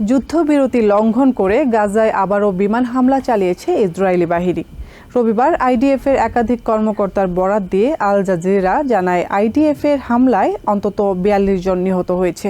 যুদ্ধবিরতি লঙ্ঘন করে গাজায় আবারও বিমান হামলা চালিয়েছে ইসরায়েলি বাহিনী। রবিবার আইডিএফের একাধিক কর্মকর্তার বরাত দিয়ে আল জাজিরা জানায়, আইডিএফের হামলায় অন্তত বিয়াল্লিশ জন নিহত হয়েছে।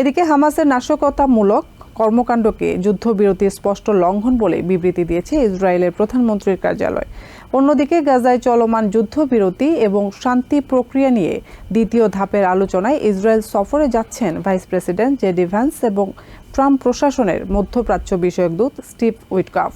এদিকে হামাসের নাশকতামূলক কর্মকাণ্ডকে যুদ্ধবিরতি স্পষ্ট লঙ্ঘন বলে বিবৃতি দিয়েছে ইসরায়েলের প্রধানমন্ত্রীর কার্যালয়। অন্যদিকে গাজায় চলমান যুদ্ধবিরতি এবং শান্তি প্রক্রিয়া নিয়ে দ্বিতীয় ধাপের আলোচনায় ইসরায়েল সফরে যাচ্ছেন ভাইস প্রেসিডেন্ট জেডি ভ্যান্স এবং ট্রাম্প প্রশাসনের মধ্যপ্রাচ্য বিষয়ক দূত স্টিভ উইটকাফ।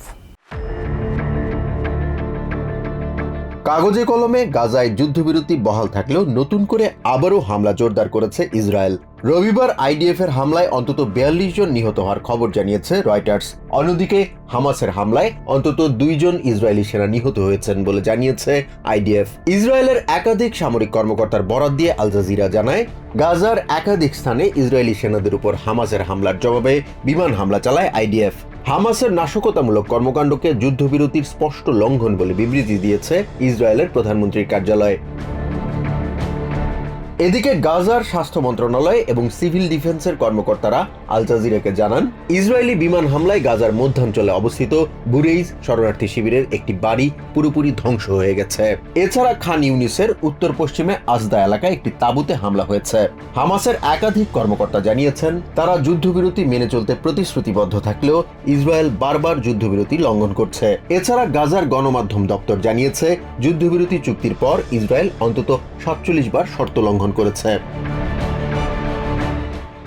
কাগজে কলমে গাজায় যুদ্ধবিরতি বহাল থাকলেও নতুন করে আবারও হামলা জোরদার করেছে ইসরায়েল। রবিবার আইডিএফ এর হামলায় অন্তত বিয়াল্লিশ জন নিহত হওয়ার খবর জানিয়েছে রয়টার্স। অন্যদিকে হামাসের হামলায় অন্তত দুইজন ইসরায়েলি সেনা নিহত হয়েছেন বলে জানিয়েছে আইডিএফ। ইসরায়েলের একাধিক সামরিক কর্মকর্তার বরাত দিয়ে আল জাজিরা জানায়, গাজার একাধিক স্থানে ইসরায়েলি সেনাদের উপর হামাসের হামলার জবাবে বিমান হামলা চালায় আইডিএফ। হামাসের নাশকতামূলক কর্মকাণ্ডকে যুদ্ধবিরতির স্পষ্ট লঙ্ঘন বলে বিবৃতি দিয়েছে ইসরায়েলের প্রধানমন্ত্রীর কার্যালয়। এদিকে গাজার স্বাস্থ্য মন্ত্রণালয় এবং সিভিল ডিফেন্সের কর্মকর্তারা আল জাজিরাকে জানান, ইসরায়েলি বিমান হামলায় গাজার মধ্যাঞ্চলে অবস্থিত বুরেইজ শরণার্থী শিবিরের একটি বাড়ি পুরোপুরি ধ্বংস হয়ে গেছে। এছাড়া খান ইউনিসের উত্তর পশ্চিমে আজদা এলাকায় একটি তাঁবুতে হামলা হয়েছে। হামাসের একাধিক কর্মকর্তা জানিয়েছেন, তারা যুদ্ধবিরতি মেনে চলতে প্রতিশ্রুতিবদ্ধ থাকলেও ইসরায়েল বারবার যুদ্ধবিরতি লঙ্ঘন করছে। এছাড়া গাজার গণমাধ্যম দপ্তর জানিয়েছে, যুদ্ধবিরতি চুক্তির পর ইসরায়েল অন্তত সাতচল্লিশ বার শর্ত লঙ্ঘন করেছে।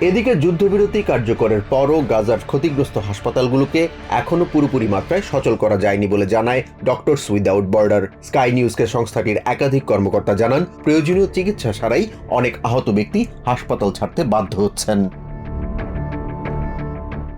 এদিকে যুদ্ধবিরতি কার্যকরের পরও গাজার ক্ষতিগ্রস্ত হাসপাতালগুলোকে এখনও পুরোপুরি মাত্রায় সচল করা যায়নি বলে জানায় ডক্টরস উইদাউট বর্ডার। স্কাই নিউজকে সংস্থাটির একাধিক কর্মকর্তা জানান, প্রয়োজনীয় চিকিৎসা ছাড়াই অনেক আহত ব্যক্তি হাসপাতাল ছাড়তে বাধ্য হচ্ছেন।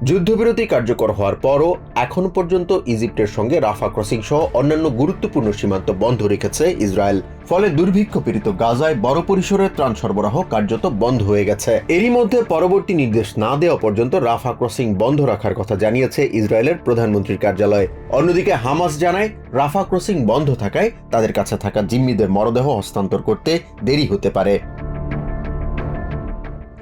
যুদ্ধবিরতি কার্যকর হওয়ার পরও এখন পর্যন্ত ইজিপ্টের সঙ্গে রাফা ক্রসিং সহ অন্যান্য গুরুত্বপূর্ণ সীমান্ত বন্ধ রেখেছে ইসরায়েল। ফলে দুর্ভিক্ষ পীড়িত গাজায় বড় পরিসরের ত্রাণ সরবরাহ কার্যত বন্ধ হয়ে গেছে। এরই মধ্যে পরবর্তী নির্দেশ না দেওয়া পর্যন্ত রাফা ক্রসিং বন্ধ রাখার কথা জানিয়েছে ইসরায়েলের প্রধানমন্ত্রীর কার্যালয়। অন্যদিকে হামাস জানায়, রাফা ক্রসিং বন্ধ থাকায় তাদের কাছে থাকা জিম্মিদের মরদেহ হস্তান্তর করতে দেরি হতে পারে।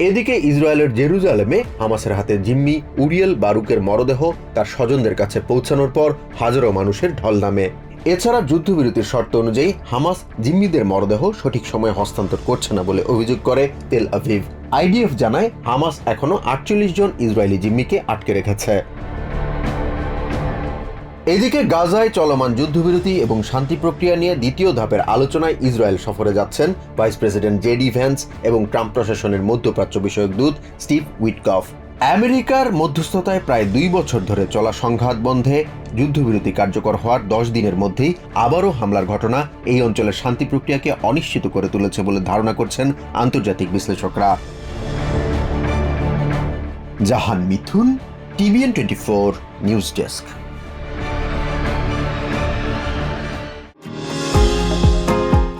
এদিকে ইসরায়েলের জেরুজালেমে হামাসের হাতে জিম্মি উরিয়েল বারুকের মরদেহ তার স্বজনদের কাছে পৌঁছানোর পর হাজারো মানুষের ঢল নামে। এছাড়া যুদ্ধবিরতির শর্ত অনুযায়ী হামাস জিম্মিদের মরদেহ সঠিক সময়ে হস্তান্তর করছে না বলে অভিযোগ করে তেল আভিভ। আইডিএফ জানায়, হামাস এখনও আটচল্লিশ জন ইসরায়েলি জিম্মিকে আটকে রেখেছে। এদিকে গাজায় চলমান যুদ্ধবিরতি এবং শান্তি প্রক্রিয়া নিয়ে দ্বিতীয় ধাপের আলোচনায় ইসরায়েল সফরে যাচ্ছেন ভাইস প্রেসিডেন্ট জেডি ভ্যান্স এবং ট্রাম্প প্রশাসনের মধ্যপ্রাচ্য বিষয়ক দূত স্টিভ উইটকফ। আমেরিকার মধ্যস্থতায় প্রায় দুই বছর ধরে চলা সংঘাত বন্ধে যুদ্ধবিরতি কার্যকর হওয়ার দশ দিনের মধ্যেই আবারও হামলার ঘটনা এই অঞ্চলের শান্তি প্রক্রিয়াকে অনিশ্চিত করে তুলেছে বলে ধারণা করছেন আন্তর্জাতিক বিশ্লেষকরা। Jahan Mithun, TVN twenty four news desk.